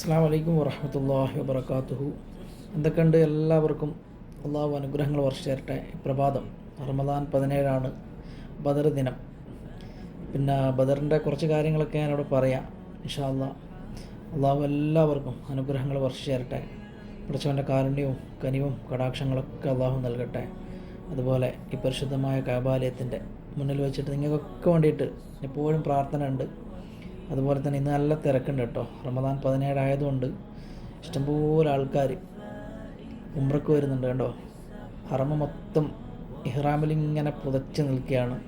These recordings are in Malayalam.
അസ്സാം വലൈക്കും വറഹമത്തല്ലാഹി വബർക്കാത്തുഹു എന്തൊക്കെയുണ്ട് എല്ലാവർക്കും അള്ളാഹു അനുഗ്രഹങ്ങൾ വർഷിച്ചേരട്ടെ. പ്രഭാതം. റമദാൻ പതിനേഴാണ് ബദർ ദിനം. പിന്നെ ബദറിന്റെ കുറച്ച് കാര്യങ്ങളൊക്കെ ഞാനിവിടെ പറയാം. ഇൻഷാ അള്ളാ അള്ളാഹു എല്ലാവർക്കും അനുഗ്രഹങ്ങൾ വർഷിച്ചേരട്ടെ. പഠിച്ചവന്റെ കാരുണ്യവും കനിവും കടാക്ഷങ്ങളൊക്കെ അള്ളാഹു നൽകട്ടെ. അതുപോലെ ഈ പരിശുദ്ധമായ കാബാലയത്തിന്റെ മുന്നിൽ വെച്ചിട്ട് നിങ്ങൾക്കൊക്കെ വേണ്ടിയിട്ട് എപ്പോഴും പ്രാർത്ഥന ഉണ്ട് അതുപോലെ തന്നെ ഇന്ന് നല്ല തിരക്കുണ്ട് കേട്ടോ. റമദാൻ പതിനേഴായതുകൊണ്ട് ഇഷ്ടംപോലെ ആൾക്കാർ ഉമ്രക്ക് വരുന്നുണ്ട് കേട്ടോ ഹറമ മൊത്തം ഇഹ്റാമിൽ ഇങ്ങനെ പുതച്ച് നിൽക്കുകയാണ്.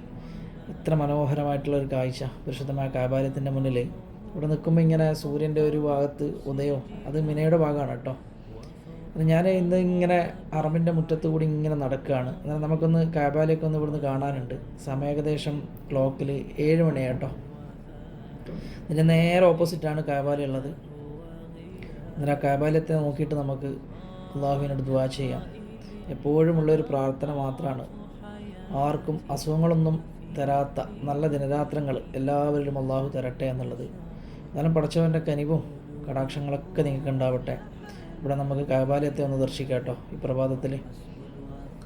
ഇത്ര മനോഹരമായിട്ടുള്ള ഒരു കാഴ്ച പരിശുദ്ധമായ കാബാലയത്തിന്റെ മുന്നിൽ ഇവിടെ നിൽക്കുമ്പോൾ ഇങ്ങനെ സൂര്യന്റെ ഒരു ഭാഗത്ത് ഉദയോ അത് മിനയുടെ ഭാഗമാണ് കേട്ടോ. അത് ഞാൻ ഇന്ന് ഇങ്ങനെ അറബിന്റെ മുറ്റത്ത് കൂടി ഇങ്ങനെ നടക്കുകയാണ്. എന്നാൽ നമുക്കൊന്ന് കാബാലയൊക്കെ ഒന്ന് ഇവിടുന്ന് കാണാനുണ്ട്. സമയം ഏകദേശം ക്ലോക്കിൽ ഏഴ് മണിയാണ് കേട്ടോ. ഇതിന്റെ നേരെ ഓപ്പോസിറ്റാണ് കാബാല ഉള്ളത്. അങ്ങനെ ആ കാബാലത്തെ നോക്കിയിട്ട് നമുക്ക് അള്ളാഹുവിനോട് ദുവാ ചെയ്യാം. എപ്പോഴും ഉള്ളൊരു പ്രാർത്ഥന മാത്രമാണ് ആർക്കും അസുഖങ്ങളൊന്നും തരാത്ത നല്ല ദിനരാത്രങ്ങൾ എല്ലാവരിലും അള്ളാഹു തരട്ടെ എന്നുള്ളത്. എന്നാലും പടച്ചവന്റെ കനിവും കടാക്ഷങ്ങളൊക്കെ നിങ്ങൾക്ക് ഉണ്ടാവട്ടെ. ഇവിടെ നമുക്ക് കാബാലയത്തെ ഒന്ന് ദർശിക്കാം കേട്ടോ ഈ പ്രഭാതത്തിൽ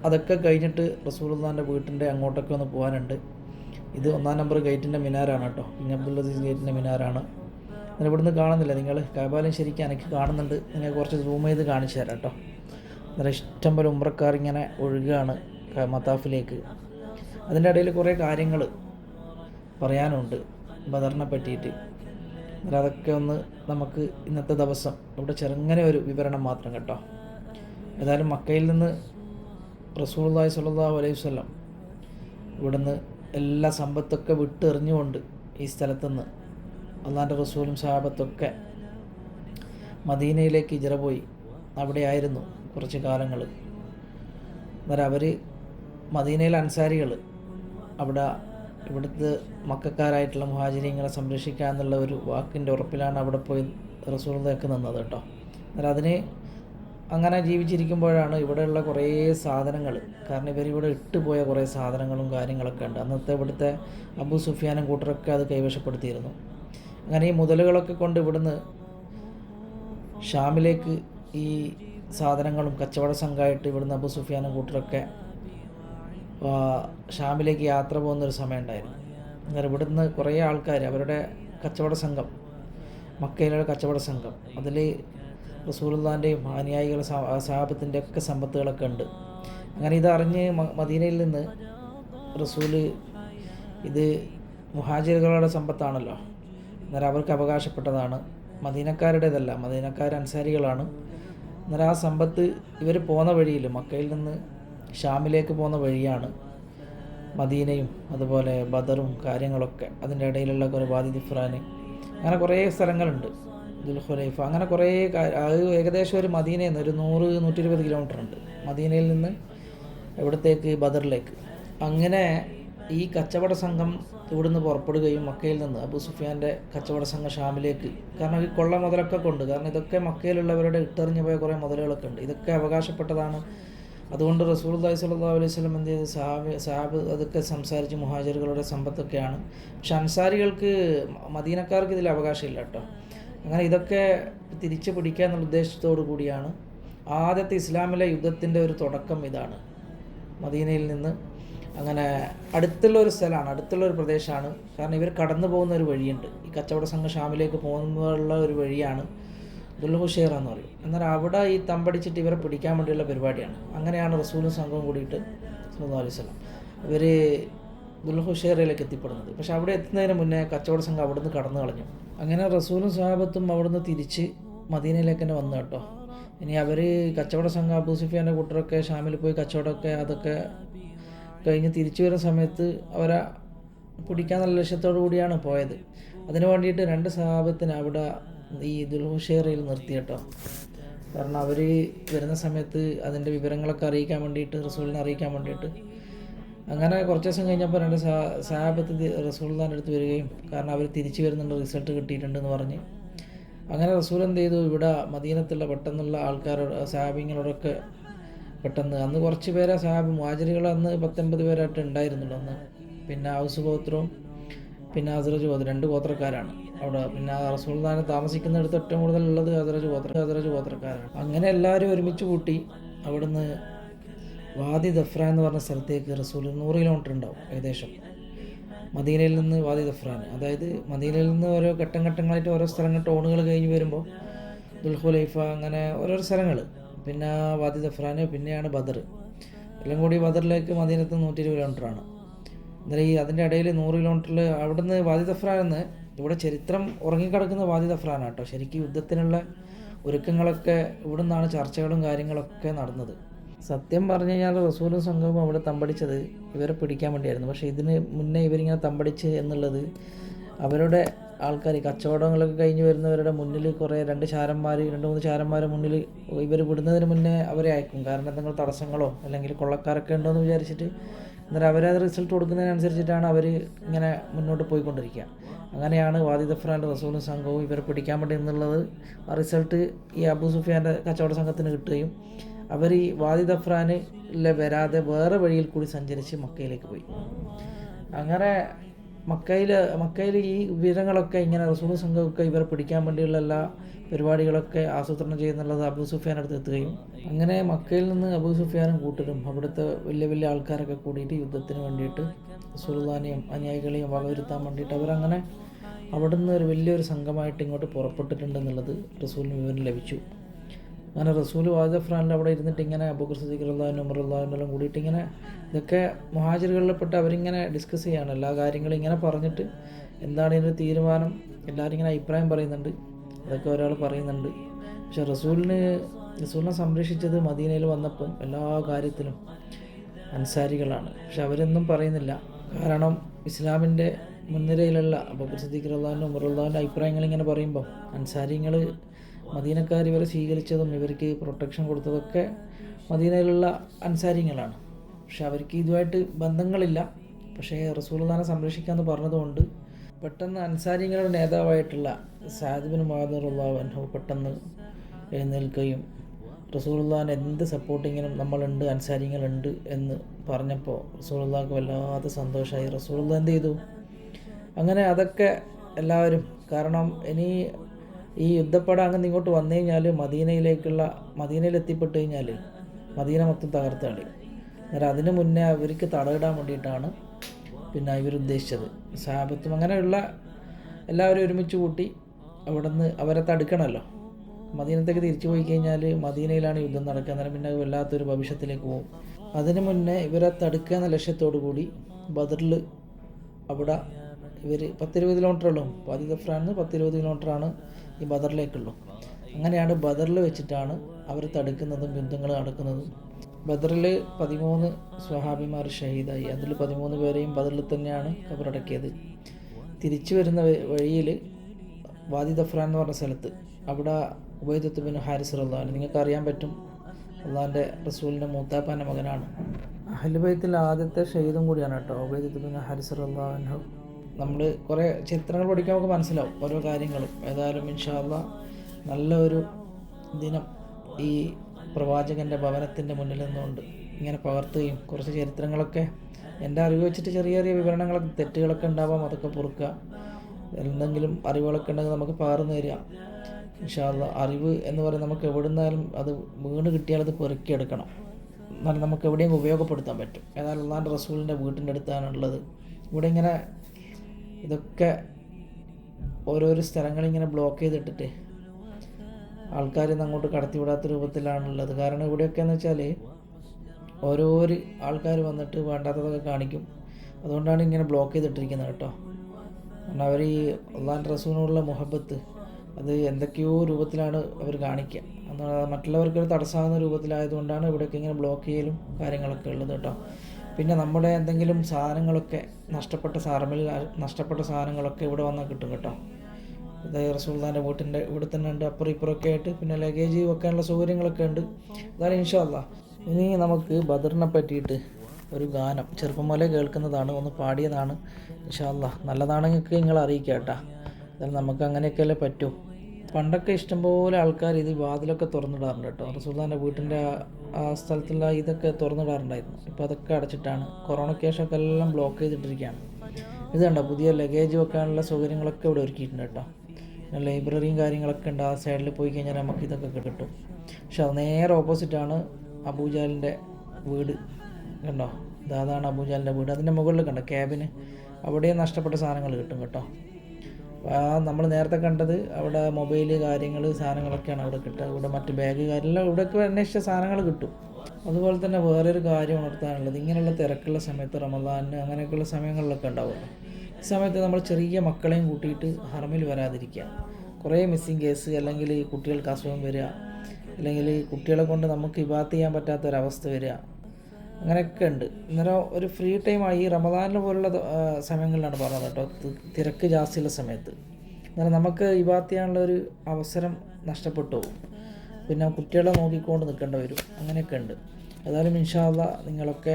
അതൊക്കെ കഴിഞ്ഞിട്ട് റസൂൽ വീട്ടിന്റെ അങ്ങോട്ടൊക്കെ ഒന്ന് പോകാനുണ്ട് ഇത് ഒന്നാം നമ്പർ ഗേറ്റിന്റെ മിനാരാണ് കേട്ടോ കിങ് അബ്ദുൽ അസീസ് ഗേറ്റിന്റെ മിനാരാണ്. നിങ്ങൾ ഇവിടുന്ന് കാണുന്നില്ല. നിങ്ങൾ കാബാലയം ശരിക്കും എനിക്ക് കാണുന്നുണ്ട്. നിങ്ങൾ കുറച്ച് സൂം ചെയ്ത് കാണിച്ചു തരാം കേട്ടോ നല്ല ഇഷ്ടം പോലെ ഉമ്രക്കാർ ഇങ്ങനെ ഒഴുകുകയാണ് മത്താഫിലേക്ക് അതിന്റെ ഇടയിൽ കുറേ കാര്യങ്ങൾ പറയാനുണ്ട്. ബദറിനെ പറ്റിയിട്ട് എന്നാൽ അതൊക്കെ ഒന്ന് നമുക്ക് ഇന്നത്തെ ദിവസം ഇവിടെ ചെറുങ്ങനെ ഒരു വിവരണം മാത്രം കേട്ടോ. ഏതായാലും മക്കയിൽ നിന്ന് റസൂലുള്ളാഹി സ്വല്ലല്ലാഹു അലൈഹി വസല്ലം ഇവിടുന്ന് എല്ലാ സമ്പത്തൊക്കെ വിട്ടെറിഞ്ഞുകൊണ്ട് ഈ സ്ഥലത്തുനിന്ന് അള്ളാന്റെ റസൂലും സാഹബത്തൊക്കെ മദീനയിലേക്ക് ഇജറ പോയി. അവിടെയായിരുന്നു കുറച്ച് കാലങ്ങൾ അന്നേരം അവർ മദീനയിലെ അൻസാരികൾ അവിടെ ഇവിടുത്തെ മക്കാരായിട്ടുള്ള മുഹാചര്യങ്ങളെ സംരക്ഷിക്കുക എന്നുള്ള ഒരു വാക്കിന്റെ ഉറപ്പിലാണ് അവിടെ പോയി റസൂലൊക്കെ നിന്നത് കേട്ടോ. അന്നേരം അതിന് അങ്ങനെ ജീവിച്ചിരിക്കുമ്പോഴാണ് ഇവിടെയുള്ള കുറേ സാധനങ്ങൾ. കാരണം ഇവരിവിടെ ഇട്ടുപോയ കുറേ സാധനങ്ങളും കാര്യങ്ങളൊക്കെ ഉണ്ട്. അന്നത്തെ ഇവിടുത്തെ അബു സുഫിയാനും കൂട്ടറൊക്കെ അത് കൈവശപ്പെടുത്തിയിരുന്നു. അങ്ങനെ ഈ മുതലുകളൊക്കെ കൊണ്ട് ഇവിടുന്ന് ഷാമിലേക്ക് ഈ സാധനങ്ങളും കച്ചവട സംഘമായിട്ട് ഇവിടുന്ന് അബു സുഫിയാനും കൂട്ടറൊക്കെ ഷാമിലേക്ക് യാത്ര പോകുന്നൊരു സമയം ഉണ്ടായിരുന്നു അങ്ങനെ ഇവിടുന്ന് കുറേ ആൾക്കാർ അവരുടെ കച്ചവട സംഘം മക്കയിലുള്ള കച്ചവട സംഘം. അതിൽ റസൂലുള്ളാന്റെയും അനുയായികൾ സഹാബത്തിന്റെ ഒക്കെ സമ്പത്തുകളൊക്കെ ഉണ്ട്. അങ്ങനെ ഇതറിഞ്ഞ് മദീനയിൽ നിന്ന് റസൂൽ ഇത് മുഹാജിറുകളുടെ സമ്പത്താണല്ലോ. അന്നേരം അവർക്ക് അവകാശപ്പെട്ടതാണ്. മദീനക്കാരുടേതല്ല മദീനക്കാർ അൻസാരികളാണ്. അന്നേരം ആ സമ്പത്ത് ഇവർ പോകുന്ന വഴിയിൽ മക്കയിൽ നിന്ന് ഷാമിലേക്ക് പോകുന്ന വഴിയാണ് മദീനയും അതുപോലെ ബദറും കാര്യങ്ങളൊക്കെ അതിന്റെ ഇടയിലുള്ള കുറേ ബാദി ദിഫ്രാൻ അങ്ങനെ കുറേ സ്ഥലങ്ങളുണ്ട്. ദുൽഖുലൈഫ അങ്ങനെ കുറേ അത് ഏകദേശം ഒരു മദീനയിൽ നിന്ന് ഒരു നൂറ് നൂറ്റി ഇരുപത് കിലോമീറ്റർ ഉണ്ട്. മദീനയിൽ നിന്ന് എവിടത്തേക്ക് ബദറിലേക്ക്. അങ്ങനെ ഈ കച്ചവട സംഘം ഇവിടുന്ന് പുറപ്പെടുകയും മക്കയിൽ നിന്ന് അബു സുഫിയാന്റെ കച്ചവട സംഘം ഷാമിലേക്ക്. കാരണം ഈ കൊള്ള മുതലൊക്കെ കൊണ്ട് കാരണം ഇതൊക്കെ മക്കയിലുള്ളവരുടെ ഇട്ടെറിഞ്ഞു പോയ കുറേ മുതലുകളൊക്കെ ഉണ്ട്. ഇതൊക്കെ അവകാശപ്പെട്ടതാണ്. അതുകൊണ്ട് റസൂൽ അള്ളഹി സ്വല്ലാ അലൈഹി വസല്ലം എന്ത് ചെയ്ത്? സാബ് സാബ് അതൊക്കെ സംസാരിച്ച് മുഹാജിറുകളുടെ സമ്പത്തൊക്കെയാണ്. പക്ഷെ അൻസാരികൾക്ക് മദീനക്കാർക്ക് ഇതിൽ അവകാശമില്ല കേട്ടോ. അങ്ങനെ ഇതൊക്കെ തിരിച്ചു പിടിക്കുക എന്നുള്ള ഉദ്ദേശത്തോടു കൂടിയാണ് ആദ്യത്തെ ഇസ്ലാമിലെ യുദ്ധത്തിന്റെ ഒരു തുടക്കം ഇതാണ് മദീനയിൽ നിന്ന്. അങ്ങനെ അടുത്തുള്ള ഒരു സ്ഥലമാണ് അടുത്തുള്ള ഒരു പ്രദേശമാണ്. കാരണം ഇവർ കടന്നു പോകുന്ന ഒരു വഴിയുണ്ട്. ഈ കച്ചവട സംഘം ഷാമിലേക്ക് പോകുമ്പോഴുള്ള ഒരു വഴിയാണ് ദുൽഹുഷേർ എന്ന് പറയും. എന്നാൽ അവിടെ ഈ തമ്പടിച്ചിട്ട് ഇവരെ പിടിക്കാൻ വേണ്ടിയുള്ള പരിപാടിയാണ്. അങ്ങനെയാണ് റസൂലും സംഘവും കൂടിയിട്ട് അലൈഹി വസല്ലം. ഇവർ ദുൽഹുഷേറയിലേക്ക് എത്തിപ്പെടുന്നത്. പക്ഷെ അവിടെ എത്തുന്നതിന് മുന്നേ കച്ചവട സംഘം അവിടുന്ന് കടന്നു കളഞ്ഞു. അങ്ങനെ റസൂലും സഹാബത്തും അവിടുന്ന് തിരിച്ച് മദീനയിലേക്ക് തന്നെ വന്നു കേട്ടോ. ഇനി അവർ കച്ചവട സംഘം അബൂ സുഫിയാന്റെ കൂട്ടരൊക്കെ ഷാമിൽ പോയി കച്ചവടമൊക്കെ അതൊക്കെ കഴിഞ്ഞ് തിരിച്ചു വരുന്ന സമയത്ത് അവരെ പിടിക്കാൻ നല്ല ലക്ഷ്യത്തോടു കൂടിയാണ് പോയത്. അതിന് വേണ്ടിയിട്ട് രണ്ട് സഹാബത്തിന് അവിടെ ഈ ദുൽഹുഷേറയിൽ നിർത്തി കേട്ടോ. കാരണം അവർ വരുന്ന സമയത്ത് അതിന്റെ വിവരങ്ങളൊക്കെ അറിയിക്കാൻ വേണ്ടിയിട്ട് റസൂലിനെ അറിയിക്കാൻ വേണ്ടിയിട്ട് അങ്ങനെ കുറച്ച് ദിവസം കഴിഞ്ഞപ്പോൾ രണ്ട് സാബത്ത് തി- അടുത്ത് വരികയും കാരണം അവർ തിരിച്ചു വരുന്നുണ്ട് റിസൾട്ട് കിട്ടിയിട്ടുണ്ടെന്ന് പറഞ്ഞ്. അങ്ങനെ റസൂൽ എന്ത് ചെയ്തു? ഇവിടെ മദീനത്തുള്ള പെട്ടെന്നുള്ള ആൾക്കാരോട് സാബിങ്ങളോടൊക്കെ പെട്ടെന്ന് അന്ന് കുറച്ച് പേരെ സാബ് മാജരികൾ അന്ന് പത്തൊൻപത് പേരായിട്ട് ഉണ്ടായിരുന്നുള്ളൂ അന്ന്. പിന്നെ ഹൗസ് ഗോത്രവും പിന്നെ അസ്രജ് ഗോത്രം രണ്ട് ഗോത്രക്കാരാണ് അവിടെ. പിന്നെ റസൂൽദാനെ താമസിക്കുന്നിടത്ത് ഏറ്റവും കൂടുതലുള്ളത് ഹദ്രജ് ഗോത്ര ഹദ്രജ് ഗോത്രക്കാരാണ്. അങ്ങനെ എല്ലാവരും ഒരുമിച്ച് കൂട്ടി അവിടുന്ന് വാദി ദഫ്ര എന്ന് പറഞ്ഞ സ്ഥലത്തേക്ക് റസൂൽ നൂറ് കിലോമീറ്റർ ഉണ്ടാവും ഏകദേശം. മദീനയിൽ നിന്ന് വാദി ദഫ്രാൻ അതായത് മദീനയിൽ നിന്ന് ഓരോ ഘട്ടം ഘട്ടങ്ങളായിട്ട് ഓരോ സ്ഥലങ്ങൾ ടോണുകൾ കഴിഞ്ഞ് വരുമ്പോൾ ദുൽഹുലൈഫ അങ്ങനെ ഓരോ സ്ഥലങ്ങൾ പിന്നെ വാദി ദഫ്രാൻ പിന്നെയാണ് ബദർ എല്ലാം കൂടി ബദറിലേക്ക് മദീനത്ത് നൂറ്റി ഇരുപത് കിലോമീറ്ററാണ് എന്നാൽ ഈ അതിന്റെ ഇടയിൽ നൂറ് കിലോമീറ്ററിൽ അവിടുന്ന് വാദി ദഫ്രാൻ എന്ന് ഇവിടെ ചരിത്രം ഉറങ്ങിക്കിടക്കുന്ന വാദി ദഫ്രാനാണ് കേട്ടോ. ശരിക്കും യുദ്ധത്തിനുള്ള ഒരുക്കങ്ങളൊക്കെ ഇവിടുന്നാണ് ചർച്ചകളും കാര്യങ്ങളൊക്കെ നടന്നത്. സത്യം പറഞ്ഞു കഴിഞ്ഞാൽ റസൂലും സംഘവും അവിടെ തമ്പടിച്ചത് ഇവരെ പിടിക്കാൻ വേണ്ടിയായിരുന്നു. പക്ഷേ ഇതിന് മുന്നേ ഇവരിങ്ങനെ തമ്പടിച്ച് എന്നുള്ളത് അവരുടെ ആൾക്കാർ കച്ചവടങ്ങളൊക്കെ കഴിഞ്ഞ് വരുന്നവരുടെ മുന്നിൽ കുറേ രണ്ട് ചാരന്മാർ രണ്ട് മൂന്ന് ചാരന്മാർ മുന്നിൽ ഇവർ വിടുന്നതിന് മുന്നേ അവരെ അയക്കും. കാരണം എന്തെങ്കിലും തടസ്സങ്ങളോ അല്ലെങ്കിൽ കൊള്ളക്കാരൊക്കെ ഉണ്ടോ എന്ന് വിചാരിച്ചിട്ട് അവരെ അവരത് റിസൾട്ട് കൊടുക്കുന്നതിനനുസരിച്ചിട്ടാണ് അവർ ഇങ്ങനെ മുന്നോട്ട് പോയിക്കൊണ്ടിരിക്കുക. അങ്ങനെയാണ് വാദി ദഫ്രാന്റെ റസൂലും സംഘവും ഇവരെ പിടിക്കാൻ വേണ്ടി എന്നുള്ളത് ആ റിസൾട്ട് ഈ അബു സുഫിയാന്റെ കച്ചവട സംഘത്തിന് കിട്ടുകയും അവർ ഈ വാദി ദഫ്രാനിലെ വരാതെ വേറെ വഴിയിൽ കൂടി സഞ്ചരിച്ച് മക്കയിലേക്ക് പോയി. അങ്ങനെ മക്കയിൽ മക്കയിൽ ഈ വിവരങ്ങളൊക്കെ ഇങ്ങനെ റസൂൽ സംഘമൊക്കെ ഇവരെ പിടിക്കാൻ വേണ്ടിയുള്ള എല്ലാ പരിപാടികളൊക്കെ ആസൂത്രണം ചെയ്യുന്നുള്ളത് അബു സുഫിയാൻ അടുത്ത് എത്തുകയും അങ്ങനെ മക്കയിൽ നിന്ന് അബു സുഫിയാനും കൂട്ടരും അവിടുത്തെ വലിയ വലിയ ആൾക്കാരൊക്കെ കൂടിയിട്ട് യുദ്ധത്തിന് വേണ്ടിയിട്ട് സുൽത്താനെയും അനുയായികളെയും വകവരുത്താൻ വേണ്ടിയിട്ട് അവരങ്ങനെ അവിടുന്ന് ഒരു വലിയൊരു സംഘമായിട്ട് ഇങ്ങോട്ട് പുറപ്പെട്ടിട്ടുണ്ടെന്നുള്ളത് റസൂലിന് വിവരം ലഭിച്ചു. അങ്ങനെ റസൂൽ വാദഫ്രാനിൽ അവിടെ ഇരുന്നിട്ട് ഇങ്ങനെ അബൂഖർ സദീഖ് അള്ളാഹുനും ഉമർ അള്ളാഹുനെല്ലാം കൂടിയിട്ട് ഇങ്ങനെ ഇതൊക്കെ മുഹാജിറുകളിൽപ്പെട്ട് അവരിങ്ങനെ ഡിസ്കസ് ചെയ്യാണ്. എല്ലാ കാര്യങ്ങളും ഇങ്ങനെ പറഞ്ഞിട്ട് എന്താണ് ഇതിന്റെ തീരുമാനം? എല്ലാവരും ഇങ്ങനെ അഭിപ്രായം പറയുന്നുണ്ട്. അതൊക്കെ ഒരാൾ പറയുന്നുണ്ട്. പക്ഷെ റസൂലിന് റസൂലിനെ സംരക്ഷിച്ചത് മദീനയിൽ വന്നപ്പം എല്ലാ കാര്യത്തിലും അൻസാരികളാണ്. പക്ഷെ അവരൊന്നും പറയുന്നില്ല. കാരണം ഇസ്ലാമിന്റെ മുൻനിരയിലുള്ള അബൂബക്കർ സദീഖ് അള്ളാഹിന്റെ ഉമറുള്ളാഹിന്റെ അഭിപ്രായങ്ങൾ ഇങ്ങനെ പറയുമ്പം അൻസാരിങ്ങൾ മദീനക്കാർ ഇവരെ സ്വീകരിച്ചതും ഇവർക്ക് പ്രൊട്ടക്ഷൻ കൊടുത്തതൊക്കെ മദീനയിലുള്ള അൻസാരിങ്ങളാണ് പക്ഷെ അവർക്ക് ഇതുമായിട്ട് ബന്ധങ്ങളില്ല. പക്ഷേ റസൂൽദാനെ സംരക്ഷിക്കാമെന്ന് പറഞ്ഞതുകൊണ്ട് പെട്ടെന്ന് അൻസാരിങ്ങളുടെ നേതാവായിട്ടുള്ള സാദിബിൻ മാദറുള്ളാഹു പെട്ടെന്ന് എഴുന്നേൽക്കുകയും റസൂൽദാൻ എന്ത് സപ്പോർട്ടിങ്ങിനും നമ്മളുണ്ട് അൻസാരിങ്ങളുണ്ട് എന്ന് പറഞ്ഞപ്പോൾ റസൂൽദാക്ക് വല്ലാത്ത സന്തോഷമായി റസൂലുള്ള എന്ത് ചെയ്തു? അങ്ങനെ അതൊക്കെ എല്ലാവരും കാരണം ഇനി ഈ യുദ്ധപ്പട അങ്ങനെ ഇങ്ങോട്ട് വന്നു കഴിഞ്ഞാൽ മദീനയിലേക്കുള്ള മദീനയിൽ എത്തിപ്പെട്ട് കഴിഞ്ഞാൽ മദീന മൊത്തം തകർത്താണ് അന്നേരം അതിനു മുന്നേ അവർക്ക് തടയിടാൻ വേണ്ടിയിട്ടാണ് പിന്നെ ഇവരുദ്ദേശിച്ചത്. സാപത്തും അങ്ങനെയുള്ള എല്ലാവരും ഒരുമിച്ച് കൂട്ടി അവിടെ നിന്ന് അവരെ തടുക്കണമല്ലോ മദീനത്തേക്ക് തിരിച്ചു പോയി കഴിഞ്ഞാൽ മദീനയിലാണ് യുദ്ധം നടക്കുക. അന്നേരം പിന്നെ വല്ലാത്തൊരു ഭവിഷ്യത്തിലേക്ക് പോകും. അതിനു മുന്നേ ഇവരെ തടുക്കുക എന്ന ലക്ഷ്യത്തോടു കൂടി ബദറിൽ അവിടെ ഇവർ പത്തിരുപത് കിലോമീറ്ററുള്ളൂ വാദി ദഫ്രാന്ന് പത്തിരുപത് കിലോമീറ്ററാണ് ഈ ബദറിലേക്കുള്ളൂ. അങ്ങനെയാണ് ബദറിൽ വെച്ചിട്ടാണ് അവർ തടുക്കുന്നതും യുദ്ധങ്ങൾ നടക്കുന്നതും. ബദറിൽ പതിമൂന്ന് സ്വഹാബിമാർ ഷഹീദായി. അതിൽ പതിമൂന്ന് പേരെയും ബദറിൽ തന്നെയാണ് കബറടക്കിയത്. തിരിച്ചു വരുന്ന വഴിയിൽ വാദി ദഫ്രാൻ എന്ന് പറഞ്ഞ സ്ഥലത്ത് അവിടെ ഉബൈദത്ത് ബിൻ ഹാരിസ് റഹ്ലാൻ നിങ്ങൾക്ക് അറിയാൻ പറ്റും അള്ളാഹാന്റെ റസൂലിന്റെ മൂത്താപ്പാന്റെ മകനാണ്. അഹ്ലുബൈത്തിൽ ആദ്യത്തെ ഷഹീദും കൂടിയാണ് കേട്ടോ ഉബൈദത്ത് ബിൻ ഹാരിസ് റഹ്ലാൻഹു നമ്മൾ കുറേ ചിത്രങ്ങൾ പഠിക്കാൻ നമുക്ക് മനസ്സിലാവും ഓരോ കാര്യങ്ങളും. ഏതായാലും ഇൻഷാല്ല നല്ല ഒരു ദിനം ഈ പ്രവാചകന്റെ ഭവനത്തിന്റെ മുന്നിൽ നിന്നുകൊണ്ട് ഇങ്ങനെ പകർത്തുകയും കുറച്ച് ചരിത്രങ്ങളൊക്കെ എന്റെ അറിവ് വെച്ചിട്ട് ചെറിയ ചെറിയ വിവരണങ്ങളൊക്കെ തെറ്റുകളൊക്കെ ഉണ്ടാവാം അതൊക്കെ പൊറുക്കുക. എന്തെങ്കിലും അറിവുകളൊക്കെ ഉണ്ടെങ്കിൽ നമുക്ക് പകർന്നു തരിക. ഇൻഷാല്ല അറിവ് എന്ന് പറയുന്നത് നമുക്ക് എവിടെ നിന്നാലും അത് വീണ് കിട്ടിയാൽ അത് പെറുക്കിയെടുക്കണം. എന്നാലും നമുക്ക് എവിടെയും ഉപയോഗപ്പെടുത്താൻ പറ്റും. ഏതായാലും അള്ളാന്റെ റസൂലിന്റെ വീട്ടിന്റെ അടുത്താണുള്ളത്. ഇവിടെ ഇങ്ങനെ ഇതൊക്കെ ഓരോരോ സ്ഥലങ്ങളിങ്ങനെ ബ്ലോക്ക് ചെയ്തിട്ടിട്ട് ആൾക്കാരിന്ന് അങ്ങോട്ട് കടത്തിവിടാത്ത രൂപത്തിലാണുള്ളത്. കാരണം ഇവിടെയൊക്കെ എന്ന് വെച്ചാൽ ഓരോ ആൾക്കാർ വന്നിട്ട് വേണ്ടാത്തതൊക്കെ കാണിക്കും. അതുകൊണ്ടാണ് ഇങ്ങനെ ബ്ലോക്ക് ചെയ്തിട്ടിരിക്കുന്നത് കേട്ടോ. കാരണം അവർ ഈ അള്ളാൻ റസൂലിനുള്ള മുഹബത്ത് അത് എന്തൊക്കെയോ രൂപത്തിലാണ് അവർ കാണിക്കുക. എന്നാൽ മറ്റുള്ളവർക്ക് ഒരു തടസ്സമാകുന്ന രൂപത്തിലായതുകൊണ്ടാണ് ഇവിടെയൊക്കെ ഇങ്ങനെ ബ്ലോക്ക് ചെയ്യലും കാര്യങ്ങളൊക്കെ ഉള്ളത് കേട്ടോ. പിന്നെ നമ്മുടെ എന്തെങ്കിലും സാധനങ്ങളൊക്കെ നഷ്ടപ്പെട്ട സാറമിൽ നഷ്ടപ്പെട്ട സാധനങ്ങളൊക്കെ ഇവിടെ വന്നാൽ കിട്ടും കേട്ടോ. ഇത് റസൂൽദാന്റെ വീട്ടിന്റെ ഇവിടെ തന്നെ ഉണ്ട് അപ്പുറം ഇപ്പുറമൊക്കെ ആയിട്ട് പിന്നെ ലഗേജ് വെക്കാനുള്ള സൗകര്യങ്ങളൊക്കെ ഉണ്ട്. അതാണ് ഇൻഷാല്ല ഇനി നമുക്ക് ബദറിനെ പറ്റിയിട്ട് ഒരു ഗാനം ചെറുപ്പം മുതലേ കേൾക്കുന്നതാണ് ഒന്ന് പാടിയതാണ്. ഇൻഷാല്ല നല്ലതാണെങ്കിൽ നിങ്ങൾ അറിയിക്കാം കേട്ടോ. എന്നാലും നമുക്ക് അങ്ങനെയൊക്കെയല്ലേ പറ്റൂ. പണ്ടൊക്കെ ഇഷ്ടംപോലെ ആൾക്കാർ ഇത് വാതിലൊക്കെ തുറന്നിടാറുണ്ട് കേട്ടോ. റസൂൽദാന്റെ വീട്ടിന്റെ ആ- സ്ഥലത്തുള്ള ഇതൊക്കെ തുറന്നിടാറുണ്ടായിരുന്നു. ഇപ്പോൾ അതൊക്കെ അടച്ചിട്ടാണ്. കൊറോണ കേസൊക്കെ എല്ലാം ബ്ലോക്ക് ചെയ്തിട്ടിരിക്കുകയാണ്. ഇത് കണ്ടോ? പുതിയ ലഗേജ് വെക്കാനുള്ള സൗകര്യങ്ങളൊക്കെ ഇവിടെ ഒരുക്കിയിട്ടുണ്ട് കേട്ടോ. ലൈബ്രറിയും കാര്യങ്ങളൊക്കെ ഉണ്ട്. ആ സൈഡിൽ പോയി കഴിഞ്ഞാൽ നമുക്ക് ഇതൊക്കെ കിട്ടും. പക്ഷെ അത് നേരെ ഓപ്പോസിറ്റാണ് അബൂജാലിന്റെ വീട്. കണ്ടോ? ഇതാണ് അബൂജാലിന്റെ വീട്. അതിന്റെ മുകളിൽ കണ്ടോ? ക്യാബിന് അവിടെയും നഷ്ടപ്പെട്ട സാധനങ്ങൾ കിട്ടും കേട്ടോ. ആ നമ്മൾ നേരത്തെ കണ്ടത് അവിടെ മൊബൈൽ കാര്യങ്ങൾ സാധനങ്ങളൊക്കെയാണ് അവിടെ കിട്ടുക. ഇവിടെ മറ്റ് ബാഗ് കാര്യമെല്ലാം ഇവിടെയൊക്കെ അന്വേഷിച്ച സാധനങ്ങൾ കിട്ടും. അതുപോലെ തന്നെ വേറൊരു കാര്യം ഉണർത്താനുള്ളത് ഇങ്ങനെയുള്ള തിരക്കുള്ള സമയത്ത് റമദാനിന് അങ്ങനെയൊക്കെയുള്ള സമയങ്ങളിലൊക്കെ ഉണ്ടാവുമല്ലോ. ഈ സമയത്ത് നമ്മൾ ചെറിയ മക്കളെയും കൂട്ടിയിട്ട് ഹറമിൽ വരാതിരിക്കുക. കുറേ മിസ്സിങ് കേസ് അല്ലെങ്കിൽ കുട്ടികൾക്ക് അസുഖം വരിക. അല്ലെങ്കിൽ കുട്ടികളെ കൊണ്ട് നമുക്ക് ഇബാത്ത് ചെയ്യാൻ പറ്റാത്തൊരവസ്ഥ വരിക. അങ്ങനെയൊക്കെ ഉണ്ട് അന്നേരം ഒരു ഫ്രീ ടൈമായി ഈ പോലുള്ള സമയങ്ങളിലാണ് പറഞ്ഞത് കേട്ടോ. തിരക്ക് ജാസ്തിയുള്ള സമയത്ത്. അന്നേരം നമുക്ക് ഇബാത്ത് ചെയ്യാനുള്ള ഒരു അവസരം നഷ്ടപ്പെട്ടു പോകും. പിന്നെ കുട്ടികളെ നോക്കിക്കൊണ്ട് നിൽക്കേണ്ടി വരും. അങ്ങനെയൊക്കെ ഉണ്ട് ഏതായാലും ഇൻഷാല്ല നിങ്ങളൊക്കെ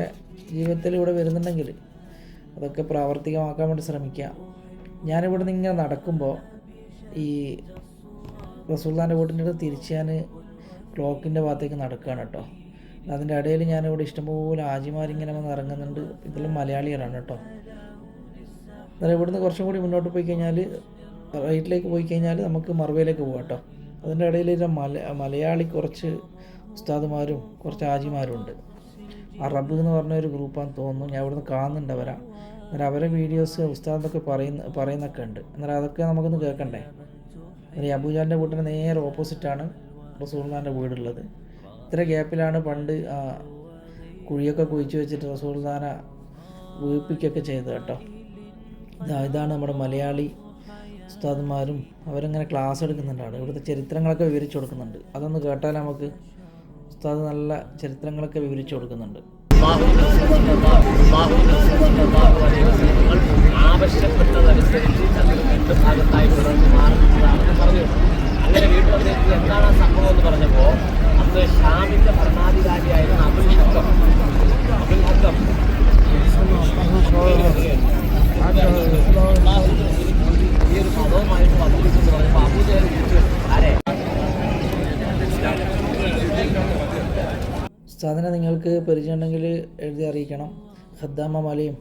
ജീവിതത്തിൽ ഇവിടെ വരുന്നുണ്ടെങ്കിൽ അതൊക്കെ പ്രാവർത്തികമാക്കാൻ വേണ്ടി ശ്രമിക്കുക. ഞാനിവിടെ നിന്ന് ഇങ്ങനെ നടക്കുമ്പോൾ ഈ റസൂൽദാന്റെ വീട്ടിന്റെ അടുത്ത് തിരിച്ച് ഞാൻ ക്ലോക്കിന്റെ ഭാഗത്തേക്ക് നടക്കുകയാണ് കേട്ടോ. അതിന്റെ ഇടയിൽ ഞാനിവിടെ ഇഷ്ടംപോലെ ആജിമാരിങ്ങനെ വന്ന് ഇറങ്ങുന്നുണ്ട്. ഇതിലും മലയാളികളാണ് കേട്ടോ. അതായത് ഇവിടുന്ന് കുറച്ചും കൂടി മുന്നോട്ട് പോയി കഴിഞ്ഞാൽ റൈറ്റിലേക്ക് പോയി കഴിഞ്ഞാൽ നമുക്ക് മറുവയിലേക്ക് പോകാം കേട്ടോ. അതിന്റെ ഇടയിൽ മല മലയാളി കുറച്ച് ഉസ്താദുമാരും കുറച്ച് ആജിമാരും ഉണ്ട്. അറബ് എന്ന് പറഞ്ഞ ഒരു ഗ്രൂപ്പാണെന്ന് തോന്നുന്നു. ഞാൻ ഇവിടുന്ന് കാണുന്നുണ്ട് അവരാ. അന്നേരം അവരെ വീഡിയോസ് ഉസ്താദൊക്കെ പറയുന്ന പറയുന്നൊക്കെ ഉണ്ട്. അന്നേരം അതൊക്കെ നമുക്കൊന്ന് കേൾക്കണ്ടേ? അന്നേരം ഈ അബൂജാലിന്റെ വീട്ടിന് നേരെ ഓപ്പോസിറ്റാണ് റസൂൽമാന്റെ വീടുള്ളത്. ഇത്ര ഗ്യാപ്പിലാണ് പണ്ട് ആ കുഴിയൊക്കെ കുഴിച്ചു വെച്ചിട്ട് റസൂൽദാന വീപ്പിക്കൊക്കെ ചെയ്തത് കേട്ടോ. ഇതാ ഇതാണ് നമ്മുടെ മലയാളി ഉസ്താദുമാരും അവരിങ്ങനെ ക്ലാസ് എടുക്കുന്നുണ്ടാണ്. ഇവിടുത്തെ ചരിത്രങ്ങളൊക്കെ വിവരിച്ചു കൊടുക്കുന്നുണ്ട്. അതൊന്ന് കേട്ടാൽ നമുക്ക് ഉസ്താദ് നല്ല ചരിത്രങ്ങളൊക്കെ വിവരിച്ചു കൊടുക്കുന്നുണ്ട്. ആവശ്യപ്പെട്ടതനുസരിച്ച് പറഞ്ഞു അങ്ങനെ വീട്ടിൽ എന്താണ് സംഭവം എന്ന് പറഞ്ഞപ്പോ അന്ന് ഷാമിന്റെ ഭരണാധികാരിയായിരുന്ന അബുൽ ഹക്കം. അബുൽ ഹക്കം. ഈ ഒരു മതവുമായിട്ട് വന്നിരിക്കുന്നു പറയുമ്പോൾ അബൂജഹൽ ആരെ ഉസ്താദിനെ നിങ്ങൾക്ക് പരിചയമുണ്ടെങ്കിൽ എഴുതി അറിയിക്കണം. ഖദ്ദാമ മലയും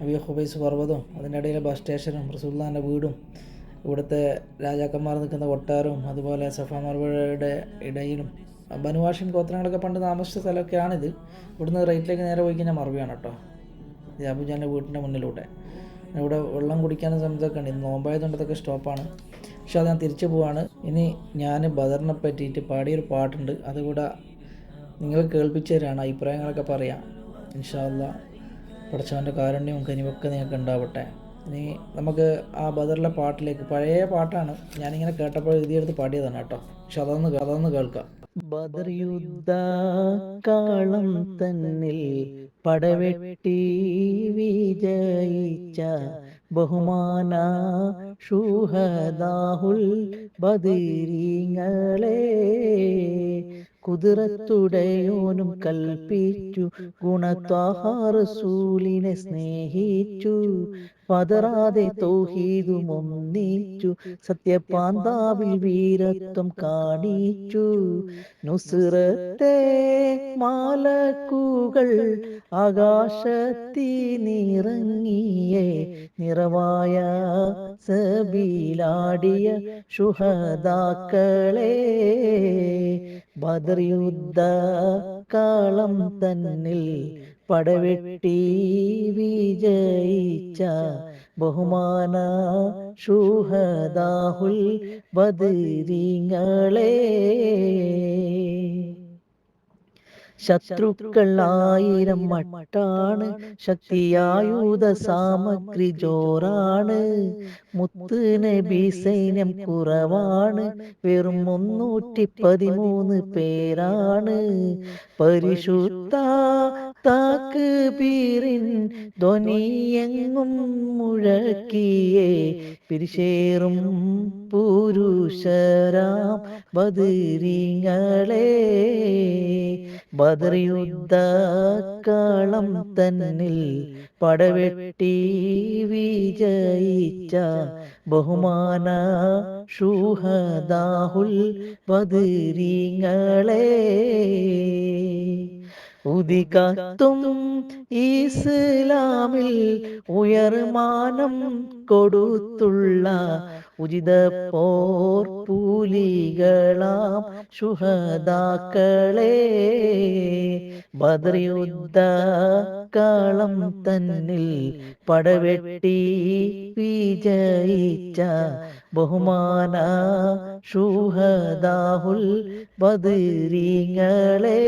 അബിയ ഹുബൈസ് പർവതവും അതിന്റെ ഇടയിലെ ബസ് സ്റ്റേഷനും റസൂല്ലാന്റെ വീടും ഇവിടുത്തെ രാജാക്കന്മാർ നിൽക്കുന്ന കൊട്ടാരവും അതുപോലെ സഫാമർവയുടെ ഇടയിലും ബനുവാഷിൻ ഗോത്രങ്ങളൊക്കെ പണ്ട് താമസിച്ച സ്ഥലമൊക്കെയാണിത്. ഇവിടുന്ന് റൈറ്റിലേക്ക് നേരെ പോയി കഴിഞ്ഞാൽ മറവിയാണ് കേട്ടോ. ജാബുജാന്റെ വീട്ടിന്റെ മുന്നിലൂടെ. ഇവിടെ വെള്ളം കുടിക്കാൻ സമയത്തൊക്കെ ഉണ്ട്. ഇന്ന് നോമ്പായതുകൊണ്ട് അതൊക്കെ സ്റ്റോപ്പാണ്. പക്ഷെ അത് ഞാൻ തിരിച്ചു പോവാണ്. ഇനി ഞാൻ ബദറിനെ പറ്റിയിട്ട് പാടിയൊരു പാട്ടുണ്ട്. അതുകൂടെ നിങ്ങൾ കേൾപ്പിച്ചു തരാണ് അഭിപ്രായങ്ങളൊക്കെ പറയാം. ഇൻഷാല്ല പഠിച്ചവന്റെ കാരുണ്യവും കനിവൊക്കെ നിങ്ങൾക്ക് ഉണ്ടാവട്ടെ. ഇനി നമുക്ക് ആ ബദറിലെ പാട്ടിലേക്ക് പഴയ പാട്ടാണ് ഞാനിങ്ങനെ കേട്ടപ്പോൾ എഴുതിയെടുത്ത് പാടിയതാണ് കേട്ടോ. പക്ഷെ അതൊന്ന് അതൊന്ന് കേൾക്കാം. ബദർ യുദ്ധ കാളം തന്നിൽ പടവെട്ടി വിജയിച്ച ബഹുമാന ഷൂഹദാഹുൽ ബദരീങ്ങളെ കുതിരത്തുടയോനും കൽപ്പിച്ചു ഗുണത്വാഹാറസൂലിനെ സ്നേഹിച്ചു പതറാതെ തൗഹീദും ഒന്നിച്ചു സത്യപാന്താവിൽ വീരത്വം കാണിച്ചു. നുസ്രത്തെ മാലക്കുകൾ ആകാശത്തിനിറങ്ങിയേ നിറവായ സബീലാടിയ ശുഹദാക്കളെ ബദർ യുദ്ധ കാളം തന്നിൽ പടവെട്ടി വിജയിച്ച ബഹുമാന ശുഹദാഹുൽ ബദരിങ്ങളെ. ശത്രുക്കൾ ആയിരം മട്ടാണ് ശക്തിയായുധ സാമഗ്രി ജോറാണ് മുത്ത് നബി സൈന്യം കുറവാണ് വെറും മുന്നൂറ്റി പതിമൂന്ന് പേരാണ്. പരിശുദ്ധ താക്ക് പീറിൻ ധ്വനിയെങ്ങും മുഴക്കിയേ പിരിശേറും പുരുഷരാം ബദരിങ്ങളെ ബദർ യുദ്ധ കാളം തന്നിൽ പടവെട്ടി വിജയിച്ച ബഹുമാന ഷൂഹദാഹുൽ ബദരിങ്ങളെ. ഉദികത്തും ഇസ്ലാമിൽ ഉയർമാനം കൊടുത്തുള്ള ഉചിത പോർ പൂലികളാം ശുഹദാക്കളെ. ബദ്രയുദ്ധ കളം തന്നിൽ പടവെട്ടി വിജയിച്ച ബഹുമാന ഷുഹദാഹുൽ ബദരീങ്ങളെ.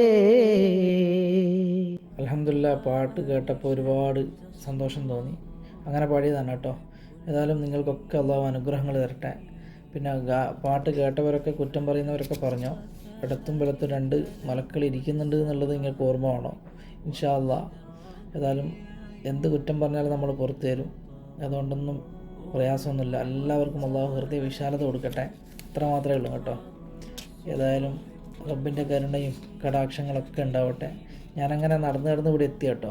അലഹമില്ല പാട്ട് കേട്ടപ്പോൾ ഒരുപാട് സന്തോഷം തോന്നി. അങ്ങനെ പാടിയതാണ് കേട്ടോ. ഏതായാലും നിങ്ങൾക്കൊക്കെ അള്ളാഹു അനുഗ്രഹങ്ങൾ തരട്ടെ. പിന്നെ പാട്ട് കേട്ടവരൊക്കെ കുറ്റം പറയുന്നവരൊക്കെ പറഞ്ഞോ? ഇടത്തും വെളുത്തും രണ്ട് മലക്കൾ ഇരിക്കുന്നുണ്ട് എന്നുള്ളത് നിങ്ങൾക്ക് ഓർമ്മ വേണോ ഇൻഷാ അള്ളാ. ഏതായാലും എന്ത് കുറ്റം പറഞ്ഞാലും നമ്മൾ പുറത്തു തരും. അതുകൊണ്ടൊന്നും പ്രയാസമൊന്നുമില്ല. എല്ലാവർക്കും അള്ളാഹു ഹൃദയ വിശാലത കൊടുക്കട്ടെ. അത്ര മാത്രമേ ഉള്ളൂ കേട്ടോ. ഏതായാലും റബ്ബിന്റെ കരുണയും കടാക്ഷങ്ങളൊക്കെ ഉണ്ടാവട്ടെ. ഞാനങ്ങനെ നടന്ന് നടന്ന് ഇവിടെ എത്തി കേട്ടോ.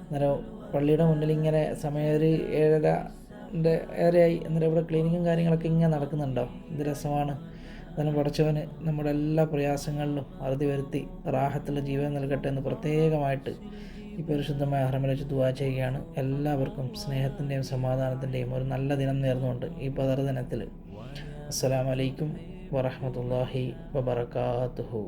അന്നേരം പള്ളിയുടെ മുന്നിൽ ഇങ്ങനെ സമയം ഒരു ഏഴരന്റെ ഏറെയായി. അന്നേരം ഇവിടെ ക്ലീനിങ്ങും കാര്യങ്ങളൊക്കെ ഇങ്ങനെ നടക്കുന്നുണ്ടോ? ഇത് രസമാണ്. അതിന് പഠിച്ചവന് നമ്മുടെ എല്ലാ പ്രയാസങ്ങളിലും അറുതി വരുത്തി റാഹത്തുള്ള ജീവൻ നൽകട്ടെ എന്ന് പ്രത്യേകമായിട്ട് ഈ പരിശുദ്ധമായ ഹറമിൽ വെച്ച് ദുവാ ചെയ്യുകയാണ്. എല്ലാവർക്കും സ്നേഹത്തിന്റെയും സമാധാനത്തിന്റെയും ഒരു നല്ല ദിനം നേർന്നുകൊണ്ട് ഈ പതർ ദിനത്തിൽ. അസ്സലാമലൈക്കും വറഹമത്തല്ലാഹി വബർക്കാത്തുഹു